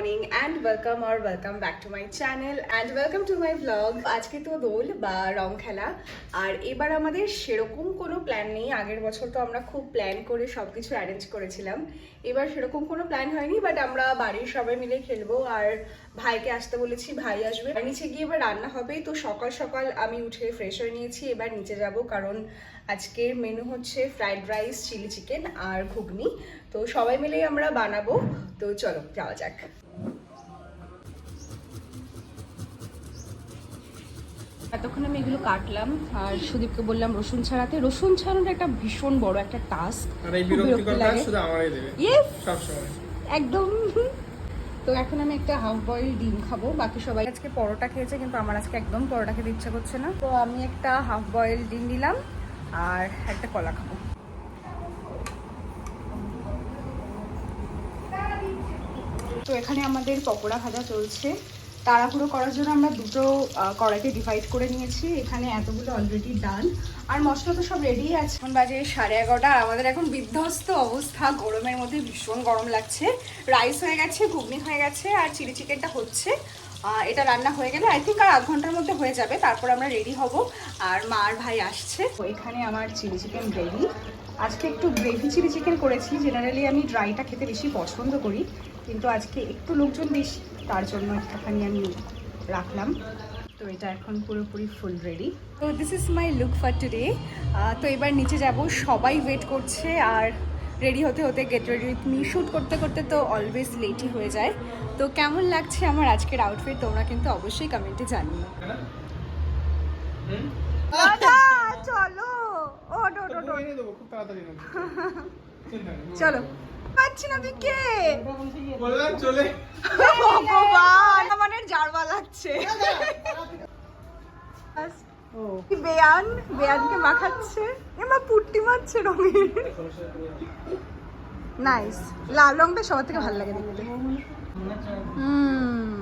Morning and welcome R welcome back to my channel and welcome to my blog আজকে তো দোল বা রং খেলা। আর এবার আমাদের সেরকম কোনো প্ল্যান নেই। আগের বছর তো আমরা খুব প্ল্যান করে সব কিছু অ্যারেঞ্জ করেছিলাম। এবার সেরকম কোনো প্ল্যান হয়নি বাট আমরা বাড়ির সবাই মিলে খেলব। আর ভাইকে আসতে বলেছি, ভাই আসবে। নিচে গিয়ে এবার রান্না হবে তো সকাল সকাল আমি উঠে ফ্রেশ হয়ে নিয়েছি। এবার নিচে যাব, কারণ আজকের মেনু হচ্ছে ফ্রাইড রাইস চিলি চিকেন আর ঘুগনি। তো সবাই মিলেই আমরা বানাবো। তো চলো যাওয়া যাক। এতক্ষণ আমি এগুলো কাটলাম আর সুদীপকে বললাম রসুন ছাড়াতে। রসুন ছাড়ানোর একটা ভীষণ বড় একটা টাস্ক আর এই বিরক্তিকর কাজ শুধু আমারই দেবে। ইয়েস সবসময়। একদম। তো এখন আমি একটা হাফ বয়েল ডিম খাব। বাকি সবাই আজকে পরোটা খেয়েছে কিন্তু আমার আজকে একদম পরোটা খেতে ইচ্ছা করছে না। তো আমি একটা হাফ বয়েল ডিম নিলাম। আর একটা কলা খাব। তো এখানে আমাদের পকোড়া ভাজা চলছে। তাড়াহুড়ো করার জন্য আমরা দুটো কড়াইতে ডিভাইড করে নিয়েছি। এখানে এতগুলো অলরেডি ডান আর মশলা তো সব রেডি আছে। এখন বাজে সাড়ে এগারোটা। আর আমাদের এখন বিধ্বস্ত অবস্থা। গরমের মধ্যে ভীষণ গরম লাগছে। রাইস হয়ে গেছে, ঘুগনি হয়ে গেছে, আর চিলি চিকেনটা হচ্ছে। এটা রান্না হয়ে গেলে আই থিঙ্ক আর আধ ঘণ্টার মধ্যে হয়ে যাবে, তারপর আমরা রেডি হব। আর মা আর ভাই আসছে। এখানে আমার চিলি চিকেন রেডি আজকে একটু গ্রেভি চিলি চিকেন করেছি জেনারেলি আমি ড্রাইটা খেতে বেশি পছন্দ করি, কিন্তু আজকে একটু লোকজন বেশি, তার জন্য একটুখানি আমি রাখলাম। তো এটা এখন পুরোপুরি ফুল রেডি তো this is my look for today তো এবার নিচে যাব, সবাই ওয়েট করছে, আর রেডি হতে হতে get ready with me shoot করতে করতে তো অলওয়েজ লেটই হয়ে যায় তো কেমন লাগছে আমার আজকের আউটফিট তোমরা কিন্তু অবশ্যই কমেন্টে জানিও? চলো ও। চলো পাচ্ছি না তুই কে বললাম চলে ভগবান আমার জারবা লাগছে বেয়ান? বেয়ানকে মাখাচ্ছে? এমা পুট্টি মারছে রঙের নাইস লাল রংটা সবার থেকে ভালো লাগে দেখতে। হুম।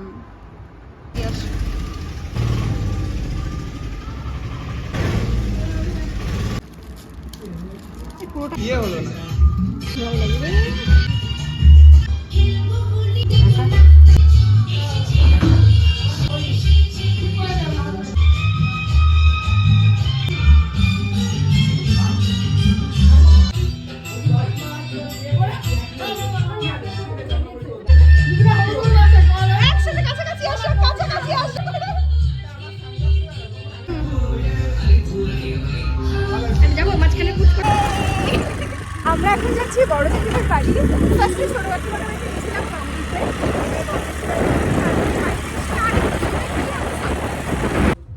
পুরোটা ইয়ে হলো না। আমরা এখন যাচ্ছি বড়। দিদির বাড়ি ফার্স্টে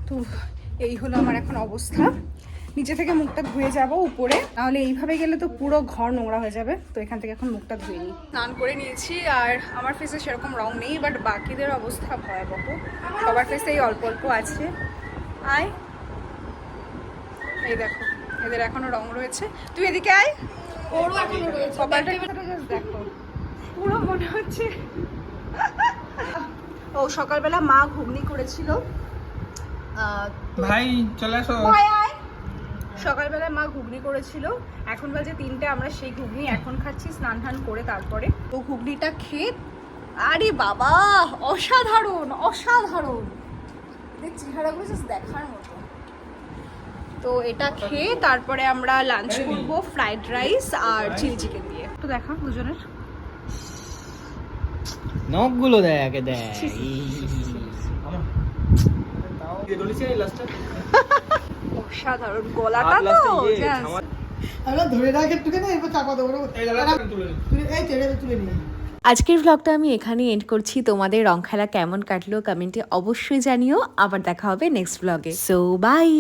তো এই হলো আমার এখন অবস্থা। নিচে থেকে মুখটা ধুয়ে যাব উপরে। তাহলে এইভাবে গেলে তো পুরো ঘর নোংরা হয়ে যাবে। তো এখান থেকে এখন মুখটা ধুয়ে নিই। স্নান করে নিয়েছি আর আমার ফেসে সেরকম রং নেই বাট বাকিদের অবস্থা ভয়াবহ। সবার ফেসে এই অল্প অল্প আছে। আয়। এই দেখো, এদের এখনও রং রয়েছে। তুই এদিকে আয়। ওরও এখনও রয়েছে। কপালটা দেখো। পুরো মনে হচ্ছে ও সকালবেলা মা ঘুগনি করেছিল। ভাই চলে আসো। আয়। সকালবেলা মা ঘুগনি করেছিল। এখন বাজে তিনটে আমরা সেই ঘুগনি এখন খাচ্ছি স্নান টান করে তারপরে। তো ঘুগনিটা খেয়ে আরে বাবা অসাধারণ অসাধারণ। চেহারাগুলো জাস্ট দেখার মতো। তো এটা খেয়ে তারপরে আমরা লাঞ্চ করব ফ্রাইড রাইস আর চিলি চিকেন দিয়ে। তো দেখা দুজনের। নখগুলো দেখ দেখ। অসাধারণ গলাটা তো আমরা ধরে রাখ একটু এরপর চাপা দেবো এই দাদা তুলে নিন। তুলে এই ছেড়ে দে, তুলে নিয়ে। আজকের ভ্লগটা আমি এখানেই এন্ড করছি। তোমাদের রং খেলা কেমন কাটলো কমেন্টে অবশ্যই জানিও। আবার দেখা হবে নেক্সট ভ্লগে সো বাই